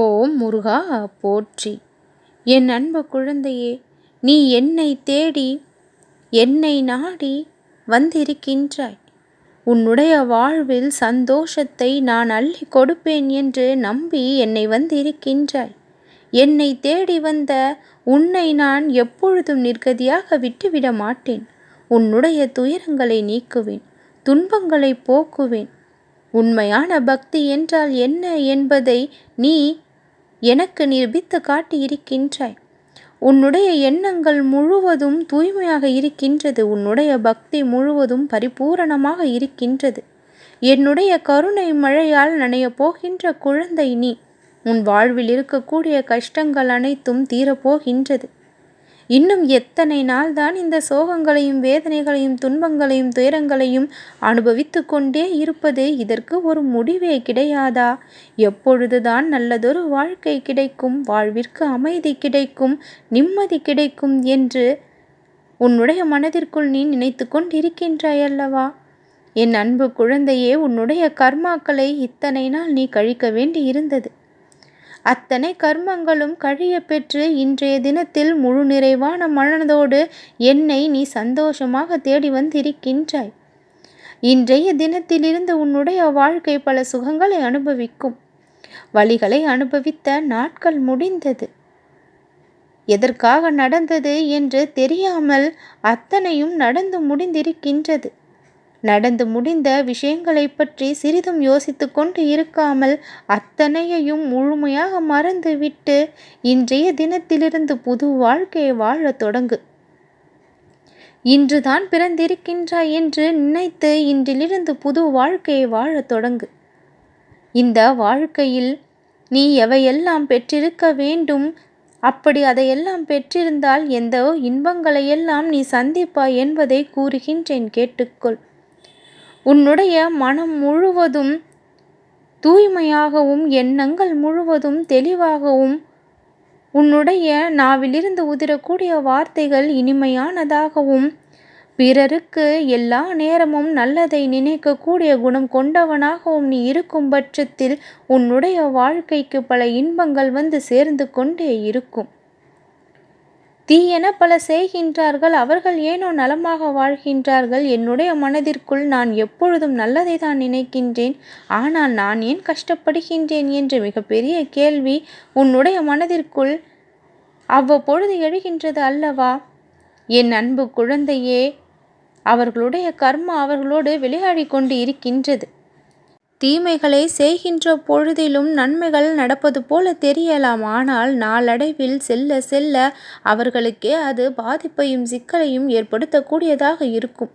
ஓம் முருகா போற்றி. என் அன்பு குழந்தையே நீ என்னை தேடி என்னை நாடி வந்திருக்கின்றாய். உன்னுடைய வாழ்வில் சந்தோஷத்தை நான் அள்ளி கொடுப்பேன் என்று நம்பி என்னை வந்திருக்கின்றாய். என்னை தேடி வந்த உன்னை நான் எப்பொழுதும் நிர்கதியாக விட்டுவிட மாட்டேன். உன்னுடைய துயரங்களை நீக்குவேன் துன்பங்களை போக்குவேன். உண்மையான பக்தி என்றால் என்ன என்பதை நீ எனக்கு நிரூபித்து காட்டியிருக்கின்றாய். உன்னுடைய எண்ணங்கள் முழுவதும் தூய்மையாக இருக்கின்றது. உன்னுடைய பக்தி முழுவதும் பரிபூரணமாக இருக்கின்றது. என்னுடைய கருணை மழையால் நனைய போகின்ற குழந்தை நீ. உன் வாழ்வில் இருக்கக்கூடிய கஷ்டங்கள் அனைத்தும் தீரப்போகின்றது. இன்னும் எத்தனை நாள்தான் இந்த சோகங்களையும் வேதனைகளையும் துன்பங்களையும் துயரங்களையும் அனுபவித்து கொண்டே இருப்பது இதற்கு ஒரு முடிவே கிடையாதா? எப்பொழுதுதான் நல்லதொரு வாழ்க்கை கிடைக்கும் வாழ்விற்கு அமைதி கிடைக்கும் நிம்மதி கிடைக்கும் என்று உன்னுடைய மனதிற்குள் நீ நினைத்து கொண்டிருக்கின்றாயல்லவா என் அன்பு குழந்தையே உன்னுடைய கர்மாக்களை இத்தனை நாள் நீ கழிக்க வேண்டி இருந்தது அத்தனை கர்மங்களும் கழிய பெற்று இன்றைய தினத்தில் முழு நிறைவான மனதோடு என்னை நீ சந்தோஷமாக தேடி வந்திருக்கின்றாய். இன்றைய தினத்திலிருந்து உன்னுடைய வாழ்க்கை பல சுகங்களை அனுபவிக்கும். வழிகளை அனுபவித்த நாட்கள் முடிந்தது. எதற்காக நடந்தது என்று தெரியாமல் அத்தனையும் நடந்து முடிந்திருக்கின்றது. நடந்து முடிந்த விஷயங்களை பற்றி சிறிதும் யோசித்து கொண்டு இருக்காமல் அத்தனையையும் முழுமையாக மறந்துவிட்டு இன்றைய தினத்திலிருந்து புது வாழ்க்கையை வாழத் தொடங்கு. இன்றுதான் பிறந்திருக்கின்றாய் என்று நினைத்து இன்றிலிருந்து புது வாழ்க்கையை வாழத் தொடங்கு. இந்த வாழ்க்கையில் நீ எவையெல்லாம் பெற்றிருக்க வேண்டும்? அப்படி அதையெல்லாம் பெற்றிருந்தால் எந்த இன்பங்களையெல்லாம் நீ சந்திப்பாய் என்பதை கூறுகின்றேன் கேட்டுக்கொள். உன்னுடைய மனம் முழுவதும் தூய்மையாகவும் எண்ணங்கள் முழுவதும் தெளிவாகவும் உன்னுடைய நாவிலிருந்து உதிரக்கூடிய வார்த்தைகள் இனிமையானதாகவும் பிறருக்கு எல்லா நேரமும் நல்லதை நினைக்கக்கூடிய குணம் கொண்டவனாகவும் நீ இருக்கும் பட்சத்தில் உன்னுடைய வாழ்க்கைக்கு பல இன்பங்கள் வந்து சேர்ந்து கொண்டே இருக்கும். தீயென பல செய்கின்றார்கள் அவர்கள் ஏனோ நலமாக வாழ்கின்றார்கள். என்னுடைய மனதிற்குள் நான் எப்பொழுதும் நல்லதை தான் நினைக்கின்றேன். ஆனால் நான் ஏன் கஷ்டப்படுகின்றேன் என்ற மிகப்பெரிய கேள்வி உன்னுடைய மனதிற்குள் அவ்வப்பொழுது எழுகின்றது அல்லவா? என் அன்பு குழந்தையே அவர்களுடைய கர்மா அவர்களோடு விளையாடி கொண்டு இருக்கின்றது. தீமைகளை செய்கின்ற பொழுதிலும் நன்மைகள் நடப்பது போல தெரியலாம். ஆனால் நாளடைவில் செல்ல செல்ல அவர்களுக்கே அது பாதிப்பையும் சிக்கலையும் ஏற்படுத்தக்கூடியதாக இருக்கும்.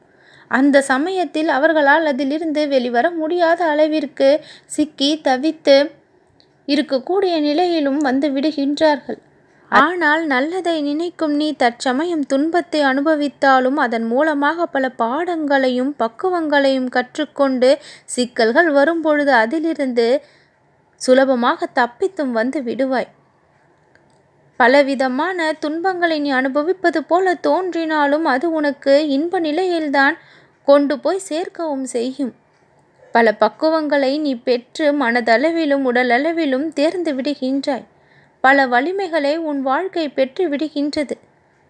அந்த சமயத்தில் அவர்களால் அதிலிருந்து வெளிவர முடியாத அளவிற்கு சிக்கி தவித்து இருக்கக்கூடிய நிலையிலும் வந்து விடுகின்றார்கள். ஆனால் நல்லதை நினைக்கும் நீ தற்சமயம் துன்பத்தை அனுபவித்தாலும் அதன் மூலமாக பல பாடங்களையும் பக்குவங்களையும் கற்றுக்கொண்டு சிக்கல்கள் வரும்பொழுது அதிலிருந்து சுலபமாக தப்பித்தும் வந்து விடுவாய். பலவிதமான துன்பங்களை நீ அனுபவிப்பது போல தோன்றினாலும் அது உனக்கு இன்ப நிலையில்தான் கொண்டு போய் சேர்க்கவும் செய்யும். பல பக்குவங்களை நீ பெற்று மனதளவிலும் உடலளவிலும் தேர்ந்து விடுகின்றாய். பல வலிமைகளை உன் வாழ்க்கை பெற்று விடுகின்றது.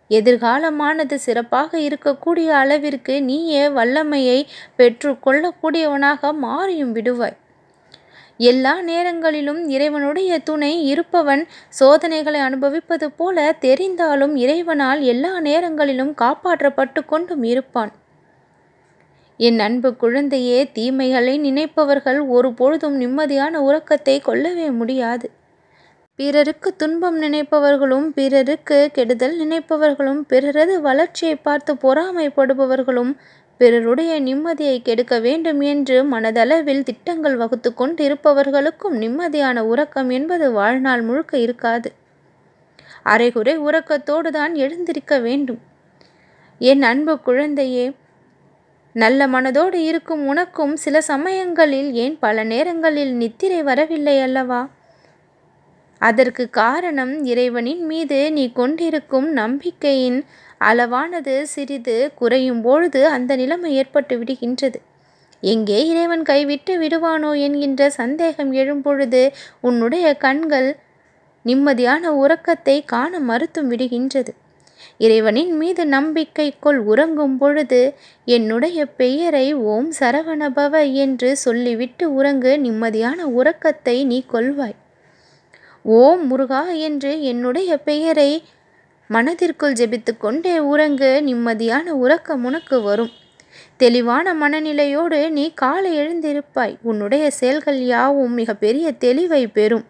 எதிர்காலமானது சிறப்பாக இருக்கக்கூடிய அளவிற்கு நீயே வல்லமையை பெற்று கொள்ளக்கூடியவனாக மாறியும் விடுவாய். எல்லா நேரங்களிலும் இறைவனுடைய துணை இருப்பவன் சோதனைகளை அனுபவிப்பது போல தெரிந்தாலும் இறைவனால் எல்லா நேரங்களிலும் காப்பாற்றப்பட்டு கொண்டும் இருப்பான். என் அன்பு குழந்தையே தீமைகளை நினைப்பவர்கள் ஒரு பொழுதும் நிம்மதியான உறக்கத்தை கொள்ளவே முடியாது. பிறருக்கு துன்பம் நினைப்பவர்களும் பிறருக்கு கெடுதல் நினைப்பவர்களும் பிறரது வளர்ச்சியை பார்த்து பொறாமைப்படுபவர்களும் பிறருடைய நிம்மதியை கெடுக்க வேண்டும் என்று மனதளவில் திட்டங்கள் வகுத்து கொண்டிருப்பவர்களுக்கும் நிம்மதியான உறக்கம் என்பது வாழ்நாள் முழுக்க இருக்காது. அரைகுறை உறக்கத்தோடு தான் எழுந்திருக்க வேண்டும். என் அன்பு குழந்தையே நல்ல மனதோடு இருக்கும் உனக்கும் சில சமயங்களில் ஏன் பல நேரங்களில் நித்திரை வரவில்லை அல்லவா? அதற்கு காரணம் இறைவனின் மீது நீ கொண்டிருக்கும் நம்பிக்கையின் அளவானது சிறிது குறையும் பொழுது அந்த நிலைமை ஏற்பட்டு விடுகின்றது. எங்கே இறைவன் கைவிட்டு விடுவானோ என்கின்ற சந்தேகம் எழும்பொழுது உன்னுடைய கண்கள் நிம்மதியான உறக்கத்தை காண மறுத்தும் விடுகின்றது. இறைவனின் மீது நம்பிக்கை கொள் உறங்கும் பொழுது என்னுடைய பெயரை ஓம் சரவணபவ என்று சொல்லிவிட்டு உறங்கு நிம்மதியான உறக்கத்தை நீ கொள்வாய். ஓம் முருகா என்று என்னுடைய பெயரை மனதிற்குள் ஜெபித்து கொண்டே உறங்கு நிம்மதியான உறக்கம் உனக்கு வரும். தெளிவான மனநிலையோடு நீ காலை எழுந்திருப்பாய். உன்னுடைய செயல்கள் யாவும் மிகப்பெரிய தெளிவை பெறும்.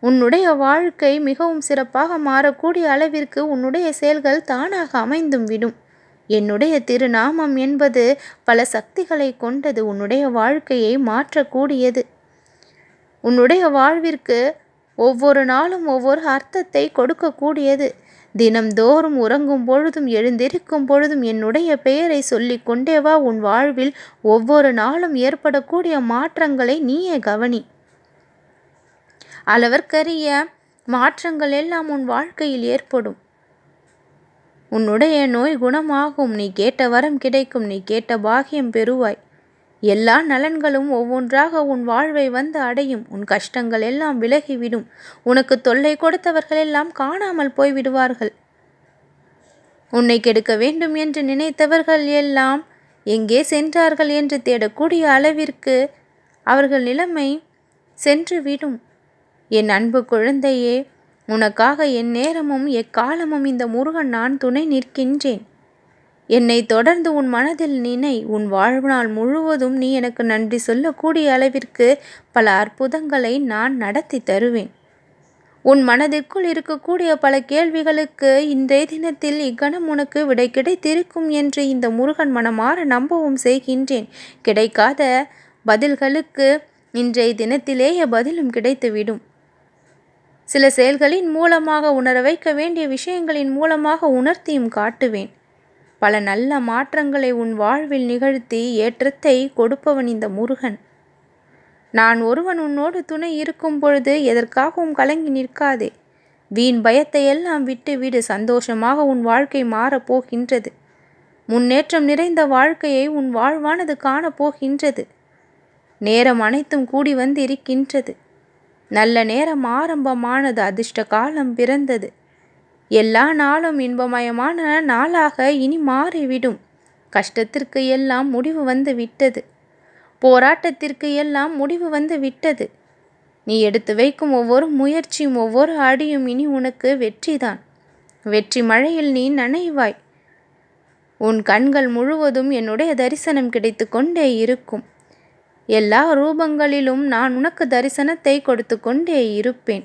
உன்னுடைய வாழ்க்கை மிகவும் சிறப்பாக மாறக்கூடிய அளவிற்கு உன்னுடைய செயல்கள் தானாக அமைந்தும் விடும். என்னுடைய திருநாமம் என்பது பல சக்திகளை கொண்டது. உன்னுடைய வாழ்க்கையை மாற்றக்கூடியது. உன்னுடைய வாழ்விற்கு ஒவ்வொரு நாளும் ஒவ்வொரு அர்த்தத்தை கொடுக்கக்கூடியது. தினம்தோறும் உறங்கும் பொழுதும் எழுந்திருக்கும் பொழுதும் என்னுடைய பெயரை சொல்லி கொண்டேவா? உன் வாழ்வில் ஒவ்வொரு நாளும் ஏற்படக்கூடிய மாற்றங்களை நீயே கவனி. அளவற்கரிய மாற்றங்கள் எல்லாம் உன் வாழ்க்கையில் ஏற்படும். உன்னுடைய நோய் குணமாகும். நீ கேட்ட வரம் கிடைக்கும். நீ கேட்ட பாகியம் பெறுவாய். எல்லா நலன்களும் ஒவ்வொன்றாக உன் வாழ்வை வந்து அடையும். உன் கஷ்டங்கள் எல்லாம் விலகிவிடும். உனக்கு தொல்லை கொடுத்தவர்கள் எல்லாம் காணாமல் போய்விடுவார்கள். உன்னை கெடுக்க வேண்டும் என்று நினைத்தவர்கள் எல்லாம் எங்கே சென்றார்கள் என்று தேடக்கூடிய அளவிற்கு அவர்கள் நிலைமை சென்றுவிடும் என் அன்பு குழந்தையே உனக்காக என் நேரமும் எக்காலமும் இந்த முருகன் நான் துணை நிற்கின்றேன். என்னை தொடர்ந்து உன் மனதில் நினை உன் வாழ்நாள் முழுவதும் நீ எனக்கு நன்றி சொல்லக்கூடிய அளவிற்கு பல அற்புதங்களை நான் நடத்தி தருவேன். உன் மனதிற்குள் இருக்கக்கூடிய பல கேள்விகளுக்கு இன்றைய தினத்தில் இக்கணம் உனக்கு விடை கிடைத்திருக்கும் என்று இந்த முருகன் மனமாற நம்பவும் செய்கின்றேன். கிடைக்காத பதில்களுக்கு இன்றைய தினத்திலேயே பதிலும் கிடைத்துவிடும். சில செயல்களின் மூலமாக உணர வைக்க வேண்டிய விஷயங்களின் மூலமாக உணர்த்தியும் காட்டுவேன். பல நல்ல மாற்றங்களை உன் வாழ்வில் நிகழ்த்தி ஏற்றத்தை கொடுப்பவன் இந்த முருகன். நான் ஒருவன் உன்னோடு துணை இருக்கும் பொழுது எதற்காகவும் கலங்கி நிற்காதே. வீண் பயத்தை எல்லாம் விட்டு விடு சந்தோஷமாக உன் வாழ்க்கை மாறப்போகின்றது முன்னேற்றம் நிறைந்த வாழ்க்கையை உன் வாழ்வானது காணப்போகின்றது நேரம் அனைத்தும் கூடி வந்து இருக்கின்றது நல்ல நேரம் ஆரம்பமானது அதிர்ஷ்ட காலம் பிறந்தது. எல்லா நாளும் இன்பமயமான நாளாக இனி மாறிவிடும். கஷ்டத்திற்கு எல்லாம் முடிவு வந்து விட்டது. போராட்டத்திற்கு எல்லாம் முடிவு வந்து விட்டது. நீ எடுத்து வைக்கும் ஒவ்வொரு முயற்சியும் ஒவ்வொரு அடியும் இனி உனக்கு வெற்றிதான். வெற்றி மழையில் நீ நனைவாய். உன் கண்கள் முழுவதும் என்னுடைய தரிசனம் கிடைத்து கொண்டே இருக்கும். எல்லா ரூபங்களிலும் நான் உனக்கு தரிசனத்தை கொடுத்து கொண்டே இருப்பேன்.